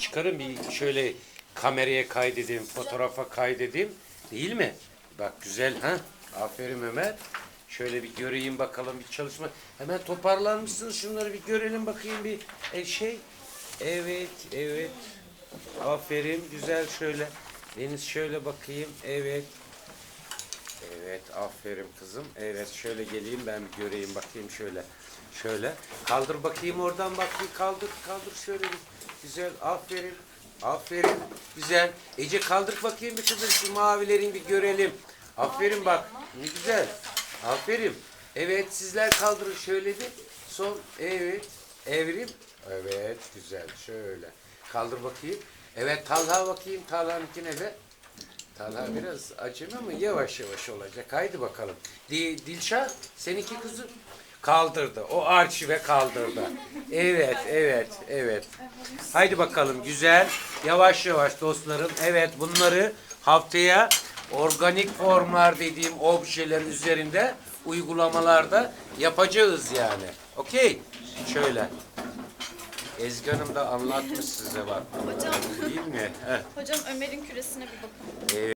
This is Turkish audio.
Çıkarın bir şöyle kameraya kaydedeyim, fotoğrafa kaydedeyim. Değil mi? Bak güzel ha? Aferin Ömer. Şöyle bir göreyim bakalım bir çalışma. Hemen toparlar mısınız? Şunları bir görelim bakayım bir e, şey. Evet, evet. Aferin, güzel şöyle. Deniz şöyle bakayım. Evet. Evet, aferin kızım. Evet, şöyle geleyim ben bir göreyim bakayım şöyle. Şöyle. Kaldır bakayım oradan bak bir kaldır, kaldır şöyle bir. Güzel, aferin. Aferin, güzel. Ece kaldır bakayım bir kızım şu mavilerin bir görelim. Aferin bak, ne güzel. Aferin. Evet, sizler kaldırın şöyle bir. Son, evet. Evrim. Evet, güzel. Şöyle. Kaldır bakayım. Evet, Talha bakayım. Talha'nınkine de. Talha biraz acemi ama yavaş yavaş olacak. Haydi bakalım. Di, Dilşah seninki kızım kaldırdı. O arşive kaldırdı. Evet, evet, evet. Haydi bakalım güzel. Yavaş yavaş dostlarım. Evet bunları haftaya organik formlar dediğim objeler üzerinde uygulamalarda yapacağız yani. Okey. Şöyle. Ezgi Hanım da anlatmış size bak. Hocam, Değil mi? Heh. hocam Ömer'in küresine bir bakın. Evet.